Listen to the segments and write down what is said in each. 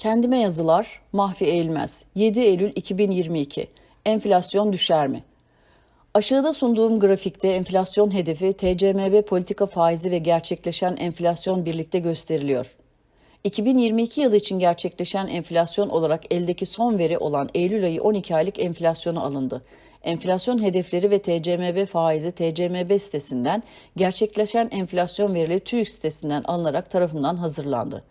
Kendime yazılar Mahfi Eğilmez 7 Eylül 2022 Enflasyon düşer mi? Aşağıda sunduğum grafikte enflasyon hedefi, TCMB politika faizi ve gerçekleşen enflasyon birlikte gösteriliyor. 2022 yılı için gerçekleşen enflasyon olarak eldeki son veri olan Eylül ayı 12 aylık enflasyonu alındı. Enflasyon hedefleri ve TCMB faizi TCMB sitesinden, gerçekleşen enflasyon verileri TÜİK sitesinden alınarak tarafından hazırlandı.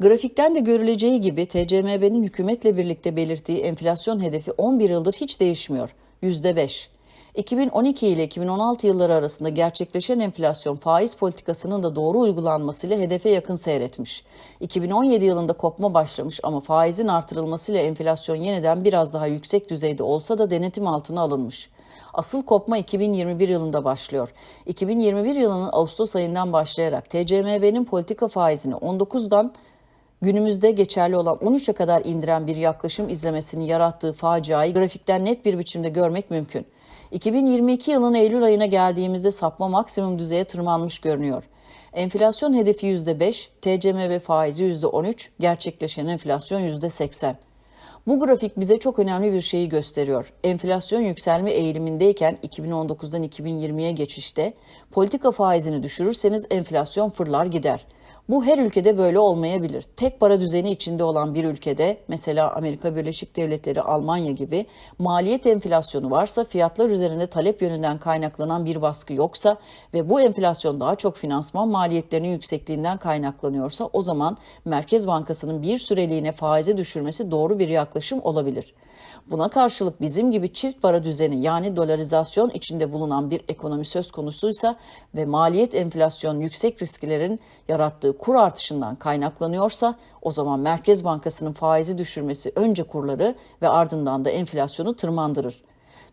Grafikten de görüleceği gibi TCMB'nin hükümetle birlikte belirttiği enflasyon hedefi 11 yıldır hiç değişmiyor. %5. 2012 ile 2016 yılları arasında gerçekleşen enflasyon faiz politikasının da doğru uygulanmasıyla hedefe yakın seyretmiş. 2017 yılında kopma başlamış ama faizin artırılmasıyla enflasyon yeniden biraz daha yüksek düzeyde olsa da denetim altına alınmış. Asıl kopma 2021 yılında başlıyor. 2021 yılının Ağustos ayından başlayarak TCMB'nin politika faizini 19'dan günümüzde geçerli olan 13'e kadar indiren bir yaklaşım izlemesini yarattığı faciayı grafikten net bir biçimde görmek mümkün. 2022 yılının Eylül ayına geldiğimizde sapma maksimum düzeye tırmanmış görünüyor. Enflasyon hedefi %5, TCMB faizi %13, gerçekleşen enflasyon %80. Bu grafik bize çok önemli bir şeyi gösteriyor. Enflasyon yükselme eğilimindeyken 2019'dan 2020'ye geçişte politika faizini düşürürseniz enflasyon fırlar gider. Bu her ülkede böyle olmayabilir. Tek para düzeni içinde olan bir ülkede mesela Amerika Birleşik Devletleri, Almanya gibi maliyet enflasyonu varsa, fiyatlar üzerinde talep yönünden kaynaklanan bir baskı yoksa ve bu enflasyon daha çok finansman maliyetlerinin yüksekliğinden kaynaklanıyorsa o zaman Merkez Bankası'nın bir süreliğine faizi düşürmesi doğru bir yaklaşım olabilir. Buna karşılık bizim gibi çift para düzeni yani dolarizasyon içinde bulunan bir ekonomi söz konusuysa ve maliyet enflasyon yüksek risklerin yarattığı kur artışından kaynaklanıyorsa o zaman Merkez Bankası'nın faizi düşürmesi önce kurları ve ardından da enflasyonu tırmandırır.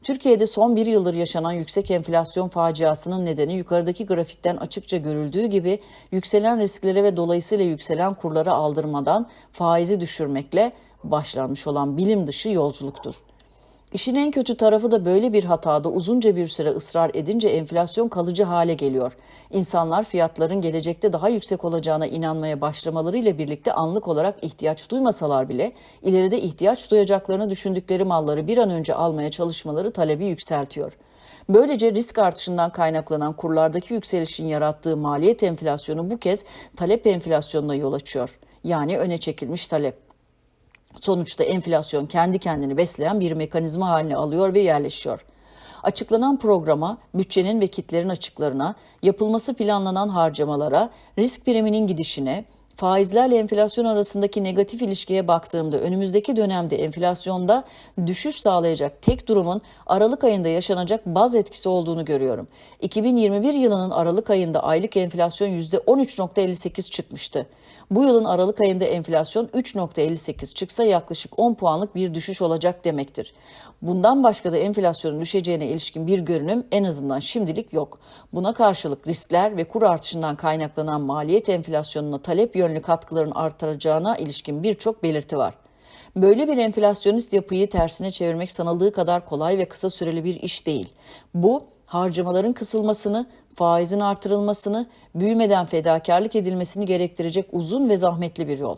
Türkiye'de son bir yıldır yaşanan yüksek enflasyon faciasının nedeni yukarıdaki grafikten açıkça görüldüğü gibi yükselen risklere ve dolayısıyla yükselen kurları aldırmadan faizi düşürmekle başlanmış olan bilim dışı yolculuktur. İşin en kötü tarafı da böyle bir hatada uzunca bir süre ısrar edince enflasyon kalıcı hale geliyor. İnsanlar fiyatların gelecekte daha yüksek olacağına inanmaya başlamalarıyla birlikte anlık olarak ihtiyaç duymasalar bile ileride ihtiyaç duyacaklarını düşündükleri malları bir an önce almaya çalışmaları talebi yükseltiyor. Böylece risk artışından kaynaklanan kurlardaki yükselişin yarattığı maliyet enflasyonu bu kez talep enflasyonuna yol açıyor. Yani öne çekilmiş talep. Sonuçta enflasyon kendi kendini besleyen bir mekanizma haline alıyor ve yerleşiyor. Açıklanan programa, bütçenin ve kitlerin açıklarına, yapılması planlanan harcamalara, risk priminin gidişine, faizlerle enflasyon arasındaki negatif ilişkiye baktığımda önümüzdeki dönemde enflasyonda düşüş sağlayacak tek durumun Aralık ayında yaşanacak baz etkisi olduğunu görüyorum. 2021 yılının Aralık ayında aylık enflasyon %13.58 çıkmıştı. Bu yılın Aralık ayında enflasyon 3.58 çıksa yaklaşık 10 puanlık bir düşüş olacak demektir. Bundan başka da enflasyonun düşeceğine ilişkin bir görünüm en azından şimdilik yok. Buna karşılık riskler ve kur artışından kaynaklanan maliyet enflasyonuna talep yönlü katkıların artacağına ilişkin birçok belirti var. Böyle bir enflasyonist yapıyı tersine çevirmek sanıldığı kadar kolay ve kısa süreli bir iş değil. Bu harcamaların kısılmasını, faizin artırılmasını, büyümeden fedakarlık edilmesini gerektirecek uzun ve zahmetli bir yol.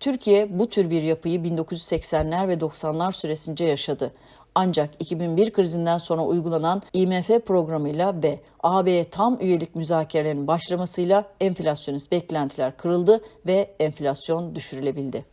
Türkiye bu tür bir yapıyı 1980'ler ve 90'lar süresince yaşadı. Ancak 2001 krizinden sonra uygulanan IMF programıyla ve AB'ye tam üyelik müzakerelerinin başlamasıyla enflasyonist beklentiler kırıldı ve enflasyon düşürülebildi.